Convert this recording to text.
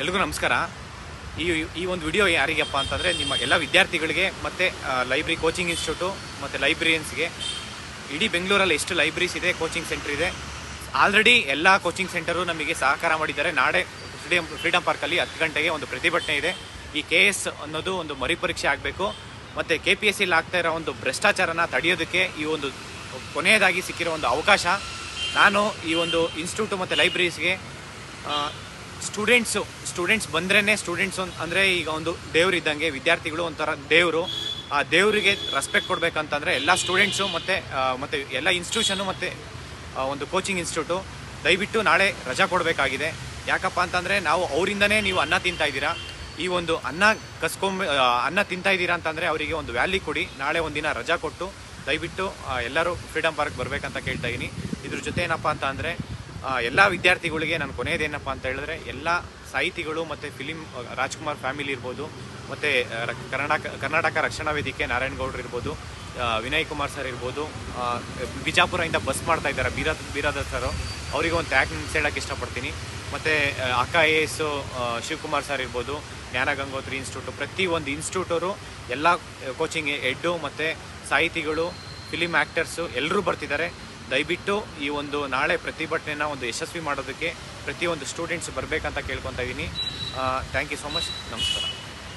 ಎಲ್ರಿಗೂ ನಮಸ್ಕಾರ. ಈ ಈ ಒಂದು ವಿಡಿಯೋ ಯಾರಿಗಪ್ಪ ಅಂತಂದರೆ ನಿಮ್ಮ ಎಲ್ಲ ವಿದ್ಯಾರ್ಥಿಗಳಿಗೆ ಮತ್ತು ಲೈಬ್ರರಿ ಕೋಚಿಂಗ್ ಇನ್ಸ್ಟಿಟ್ಯೂಟು ಮತ್ತು ಲೈಬ್ರರಿಯನ್ಸ್ಗೆ ಇಡೀ ಬೆಂಗಳೂರಲ್ಲಿ ಎಷ್ಟು ಲೈಬ್ರರೀಸ್ ಇದೆ ಕೋಚಿಂಗ್ ಸೆಂಟರ್ ಇದೆ. ಆಲ್ರೆಡಿ ಎಲ್ಲ ಕೋಚಿಂಗ್ ಸೆಂಟರು ನಮಗೆ ಸಹಕಾರ ಮಾಡಿದ್ದಾರೆ. ನಾಳೆ ಫ್ರೀಡಮ್ ಫ್ರೀಡಮ್ ಪಾರ್ಕಲ್ಲಿ ಹತ್ತು ಗಂಟೆಗೆ ಒಂದು ಪ್ರತಿಭಟನೆ ಇದೆ. ಈ ಕೆ ಎಸ್ ಅನ್ನೋದು ಒಂದು ಮರಿಪರೀಕ್ಷೆ ಆಗಬೇಕು. ಮತ್ತು ಕೆ ಪಿ ಎಸ್ ಸಿಲಿ ಆಗ್ತಾ ಇರೋ ಒಂದು ಭ್ರಷ್ಟಾಚಾರನ ತಡೆಯೋದಕ್ಕೆ ಈ ಒಂದು ಕೊನೆಯದಾಗಿ ಸಿಕ್ಕಿರೋ ಒಂದು ಅವಕಾಶ. ನಾನು ಈ ಒಂದು ಇನ್ಸ್ಟಿಟ್ಯೂಟು ಮತ್ತು ಲೈಬ್ರರೀಸ್ಗೆ ಸ್ಟೂಡೆಂಟ್ಸು, ಸ್ಟೂಡೆಂಟ್ಸ್ ಬಂದ್ರೇ ಸ್ಟೂಡೆಂಟ್ಸ್ ಅಂದರೆ ಈಗ ಒಂದು ದೇವ್ರು ಇದ್ದಂಗೆ ವಿದ್ಯಾರ್ಥಿಗಳು ಒಂಥರ ದೇವರು. ಆ ದೇವರಿಗೆ ರೆಸ್ಪೆಕ್ಟ್ ಕೊಡಬೇಕಂತಂದರೆ ಎಲ್ಲ ಸ್ಟೂಡೆಂಟ್ಸು ಮತ್ತು ಮತ್ತು ಎಲ್ಲ ಇನ್ಸ್ಟಿಟ್ಯೂಷನು ಮತ್ತು ಒಂದು ಕೋಚಿಂಗ್ ಇನ್ಸ್ಟಿಟ್ಯೂಟು ದಯವಿಟ್ಟು ನಾಳೆ ರಜಾ ಕೊಡಬೇಕಾಗಿದೆ. ಯಾಕಪ್ಪ ಅಂತಂದರೆ ನಾವು ಅವರಿಂದನೇ ನೀವು ಅನ್ನ ತಿಂತಾ ಇದ್ದೀರಾ. ಈ ಒಂದು ಅನ್ನ ಕಸ್ಕೊಂಬ ಅನ್ನ ತಿಂತಾ ಇದ್ದೀರಾ ಅಂತಂದರೆ ಅವರಿಗೆ ಒಂದು ವ್ಯಾಲ್ಯೂ ಕೊಡಿ. ನಾಳೆ ಒಂದಿನ ರಜಾ ಕೊಟ್ಟು ದಯವಿಟ್ಟು ಎಲ್ಲರೂ ಫ್ರೀಡಮ್ ಪಾರ್ಕ್ ಬರಬೇಕಂತ ಕೇಳ್ತಾ ಇದ್ದೀನಿ. ಇದ್ರ ಜೊತೆ ಏನಪ್ಪ ಅಂತ ಅಂದರೆ ಎಲ್ಲ ವಿದ್ಯಾರ್ಥಿಗಳಿಗೆ ನಾನು ಕೊನೆಯದೇನಪ್ಪ ಅಂತ ಹೇಳಿದ್ರೆ, ಎಲ್ಲ ಸಾಹಿತಿಗಳು ಮತ್ತು ಫಿಲಿಂ ರಾಜ್ಕುಮಾರ್ ಫ್ಯಾಮಿಲಿ ಇರ್ಬೋದು, ಮತ್ತು ಕರ್ನಾಟಕ ಕರ್ನಾಟಕ ರಕ್ಷಣಾ ವೇದಿಕೆ ನಾರಾಯಣಗೌಡರು ಇರ್ಬೋದು ವಿನಯ್ ಕುಮಾರ್ ಸರ್ ಇರ್ಬೋದು ಬಿಜಾಪುರದಿಂದ ಬಸ್ ಮಾಡ್ತಾ ಇದ್ದಾರೆ ಬೀರಾ ಬೀರಾದ ಸರ್ ಅವರಿಗೆ ಒಂದು ಥ್ಯಾಂಕ್ಸ್ ಹೇಳೋಕ್ಕೆ ಇಷ್ಟಪಡ್ತೀನಿ. ಮತ್ತು ಅಕ್ಕ ಎ ಎಸ್ ಶಿವಕುಮಾರ್ ಸರ್ ಇರ್ಬೋದು, ಜ್ಞಾನ ಗಂಗೋತ್ರಿ ಇನ್ಸ್ಟಿಟ್ಯೂಟು ಪ್ರತಿ ಒಂದು ಇನ್ಸ್ಟಿಟ್ಯೂಟವರು ಎಲ್ಲ ಕೋಚಿಂಗ್ ಹೆಡ್ಡು ಮತ್ತು ಸಾಹಿತಿಗಳು ಫಿಲಿಮ್ ಆ್ಯಕ್ಟರ್ಸು ಎಲ್ಲರೂ ಬರ್ತಿದ್ದಾರೆ. ದಯವಿಟ್ಟು ಈ ಒಂದು ನಾಳೆ ಪ್ರತಿಭಟನೆನ ಒಂದು ಯಶಸ್ವಿ ಮಾಡೋದಕ್ಕೆ ಪ್ರತಿಯೊಂದು ಸ್ಟೂಡೆಂಟ್ಸ್ ಬರಬೇಕಂತ ಕೇಳ್ಕೊತಾ ಇದ್ದೀನಿ ಥ್ಯಾಂಕ್ ಯು ಸೊ ಮಚ್ ನಮಸ್ಕಾರ.